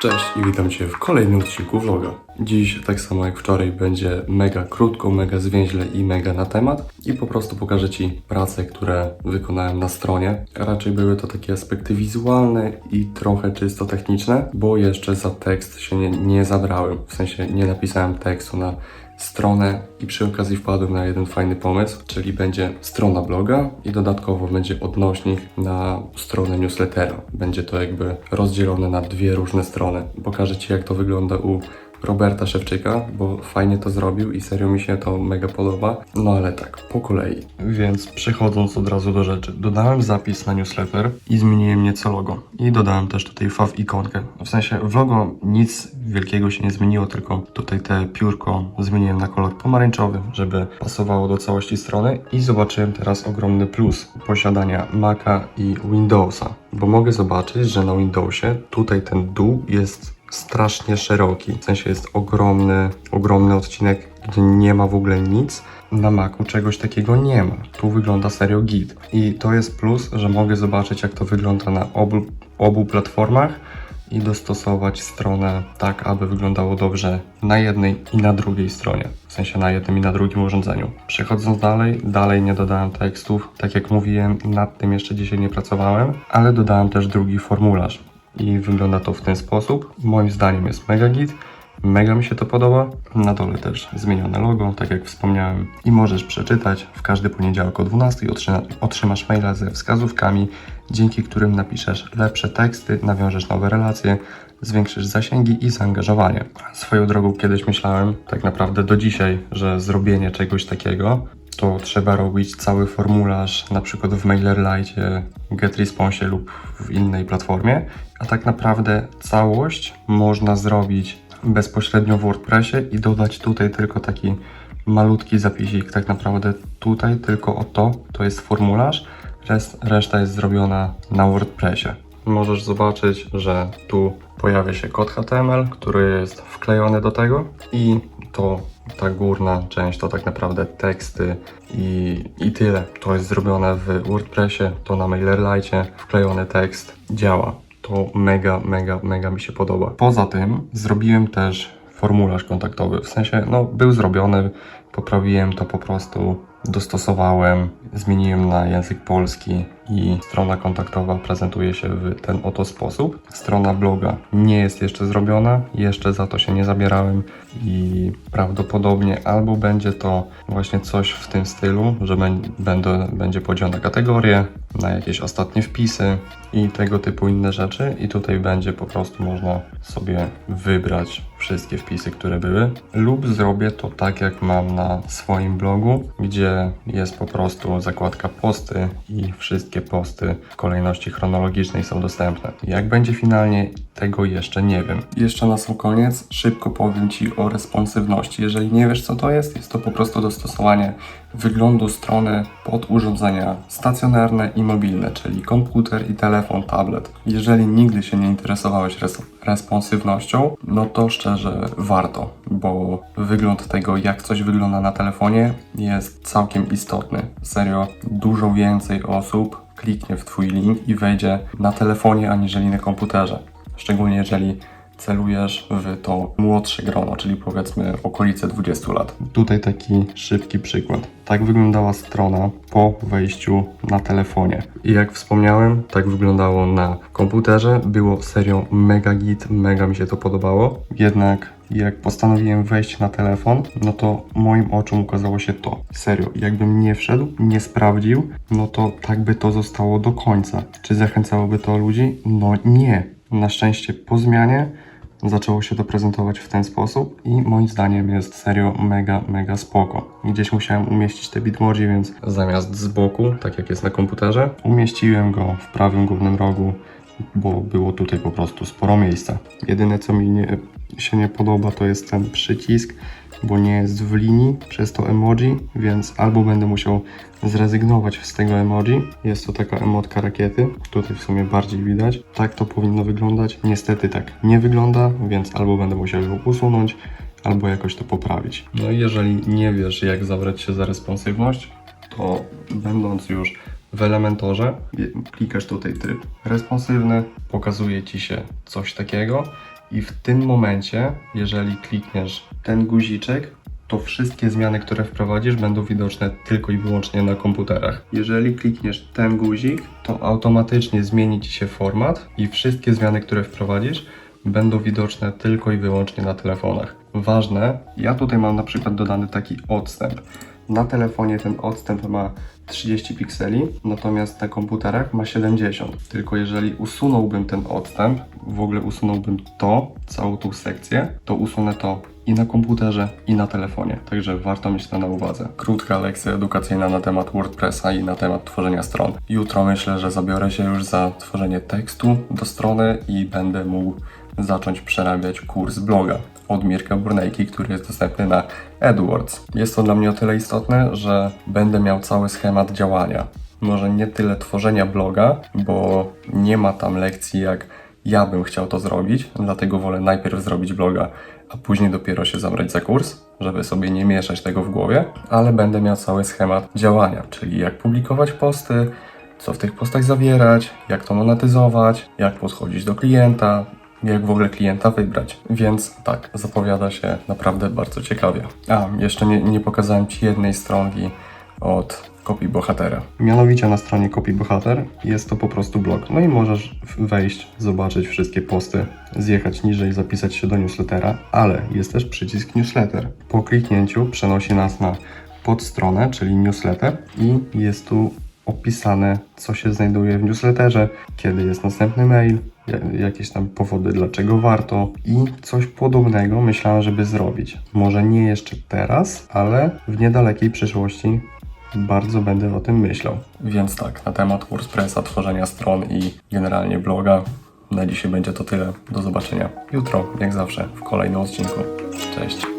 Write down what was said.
Cześć i witam Cię w kolejnym odcinku vloga. Dziś, tak samo jak wczoraj, będzie mega krótko, mega zwięźle i mega na temat i po prostu pokażę Ci prace, które wykonałem na stronie. Raczej były to takie aspekty wizualne i trochę czysto techniczne, bo jeszcze za tekst się nie, nie zabrałem, w sensie nie napisałem tekstu na stronę i przy okazji wpadłem na jeden fajny pomysł, czyli będzie strona bloga i dodatkowo będzie odnośnik na stronę newslettera. Będzie to jakby rozdzielone na dwie różne strony. Pokażę Ci jak to wygląda u Roberta Szewczyka, bo fajnie to zrobił i serio mi się to mega podoba. No ale tak, po kolei. Więc przechodząc od razu do rzeczy, dodałem zapis na newsletter i zmieniłem nieco logo. I dodałem też tutaj faw ikonkę. W sensie w logo nic wielkiego się nie zmieniło, tylko tutaj te piórko zmieniłem na kolor pomarańczowy, żeby pasowało do całości strony i zobaczyłem teraz ogromny plus posiadania Maca i Windowsa, bo mogę zobaczyć, że na Windowsie tutaj ten dół jest strasznie szeroki. W sensie jest ogromny, ogromny odcinek, gdzie nie ma w ogóle nic. Na Macu czegoś takiego nie ma. Tu wygląda serio git. I to jest plus, że mogę zobaczyć jak to wygląda na obu, obu platformach i dostosować stronę tak, aby wyglądało dobrze na jednej i na drugiej stronie. W sensie na jednym i na drugim urządzeniu. Przechodząc dalej, dalej nie dodałem tekstów. Tak jak mówiłem, nad tym jeszcze dzisiaj nie pracowałem, ale dodałem też drugi formularz i wygląda to w ten sposób. Moim zdaniem jest mega git. Mega mi się to podoba. Na dole też zmienione logo, tak jak wspomniałem. I możesz przeczytać. W każdy poniedziałek o 12 otrzyma, otrzymasz maila ze wskazówkami, dzięki którym napiszesz lepsze teksty, nawiążesz nowe relacje, zwiększysz zasięgi i zaangażowanie. Swoją drogą kiedyś myślałem, tak naprawdę do dzisiaj, że zrobienie czegoś takiego to trzeba robić cały formularz, na przykład w MailerLite, GetResponse lub w innej platformie, a tak naprawdę całość można zrobić bezpośrednio w WordPressie i dodać tutaj tylko taki malutki zapisik. Tak naprawdę tutaj tylko o to, to jest formularz, reszta jest zrobiona na WordPressie. Możesz zobaczyć, że tu pojawia się kod HTML, który jest wklejony do tego i to ta górna część to tak naprawdę teksty i, i tyle. To jest zrobione w WordPressie, to na MailerLite, wklejony tekst działa. To mega, mega, mega mi się podoba. Poza tym zrobiłem też formularz kontaktowy, w sensie no był zrobiony, poprawiłem to po prostu, dostosowałem, zmieniłem na język polski i strona kontaktowa prezentuje się w ten oto sposób. Strona bloga nie jest jeszcze zrobiona, jeszcze za to się nie zabierałem i prawdopodobnie albo będzie to właśnie coś w tym stylu, że bę- będę, będzie podział na kategorie, na jakieś ostatnie wpisy i tego typu inne rzeczy i tutaj będzie po prostu można sobie wybrać wszystkie wpisy, które były lub zrobię to tak jak mam na swoim blogu, gdzie jest po prostu zakładka posty i wszystkie posty w kolejności chronologicznej są dostępne. Jak będzie finalnie, tego jeszcze nie wiem. Jeszcze na sam koniec szybko powiem Ci o responsywności. Jeżeli nie wiesz co to jest, jest to po prostu dostosowanie wyglądu strony pod urządzenia stacjonarne i mobilne, czyli komputer i telefon, tablet. Jeżeli nigdy się nie interesowałeś res- responsywnością, no to szczerze warto, bo wygląd tego, jak coś wygląda na telefonie, jest całkiem istotny. Serio, dużo więcej osób kliknie w Twój link i wejdzie na telefonie, aniżeli na komputerze. Szczególnie jeżeli celujesz w to młodsze grono, czyli powiedzmy okolice 20 lat. Tutaj taki szybki przykład. Tak wyglądała strona po wejściu na telefonie. I jak wspomniałem, tak wyglądało na komputerze. Było serio mega git, mega mi się to podobało. Jednak jak postanowiłem wejść na telefon, no to moim oczom ukazało się to. Serio, jakbym nie wszedł, nie sprawdził, no to tak by to zostało do końca. Czy zachęcałoby to ludzi? No nie. Na szczęście po zmianie zaczęło się to prezentować w ten sposób i moim zdaniem jest serio mega, mega spoko. Gdzieś musiałem umieścić te bitmoji, więc zamiast z boku, tak jak jest na komputerze, umieściłem go w prawym górnym rogu, bo było tutaj po prostu sporo miejsca. Jedyne co mi nie, się nie podoba to jest ten przycisk, bo nie jest w linii przez to emoji, więc albo będę musiał zrezygnować z tego emoji. Jest to taka emotka rakiety, tutaj w sumie bardziej widać. Tak to powinno wyglądać. Niestety tak nie wygląda, więc albo będę musiał ją usunąć, albo jakoś to poprawić. No i jeżeli nie wiesz jak zabrać się za responsywność, to będąc już w Elementorze. Klikasz tutaj tryb responsywny, pokazuje Ci się coś takiego i w tym momencie, jeżeli klikniesz ten guziczek, to wszystkie zmiany, które wprowadzisz, będą widoczne tylko i wyłącznie na komputerach. Jeżeli klikniesz ten guzik, to automatycznie zmieni Ci się format i wszystkie zmiany, które wprowadzisz, będą widoczne tylko i wyłącznie na telefonach. Ważne, ja tutaj mam na przykład dodany taki odstęp. Na telefonie ten odstęp ma 30 pikseli, natomiast na komputerach ma 70. Tylko jeżeli usunąłbym ten odstęp, w ogóle usunąłbym to, całą tą sekcję, to usunę to i na komputerze, i na telefonie. Także warto mieć to na uwadze. Krótka lekcja edukacyjna na temat WordPressa i na temat tworzenia stron. Jutro myślę, że zabiorę się już za tworzenie tekstu do strony i będę mógł zacząć przerabiać kurs bloga od Mirka który jest dostępny na AdWords. Jest to dla mnie o tyle istotne, że będę miał cały schemat działania. Może nie tyle tworzenia bloga, bo nie ma tam lekcji jak ja bym chciał to zrobić, dlatego wolę najpierw zrobić bloga, a później dopiero się zabrać za kurs, żeby sobie nie mieszać tego w głowie, ale będę miał cały schemat działania, czyli jak publikować posty, co w tych postach zawierać, jak to monetyzować, jak podchodzić do klienta, jak w ogóle klienta wybrać. Więc tak, zapowiada się naprawdę bardzo ciekawie. A, jeszcze nie, nie pokazałem Ci jednej stronki od Kopii Bohatera. Mianowicie na stronie Kopii Bohater jest to po prostu blog. No i możesz wejść, zobaczyć wszystkie posty, zjechać niżej, zapisać się do newslettera, ale jest też przycisk newsletter. Po kliknięciu przenosi nas na podstronę, czyli newsletter i jest tu opisane, co się znajduje w newsletterze, kiedy jest następny mail, ja- jakieś tam powody, dlaczego warto i coś podobnego myślałem, żeby zrobić. Może nie jeszcze teraz, ale w niedalekiej przyszłości bardzo będę o tym myślał. Więc tak, na temat WordPressa, tworzenia stron i generalnie bloga na dzisiaj będzie to tyle. Do zobaczenia jutro, jak zawsze, w kolejnym odcinku. Cześć.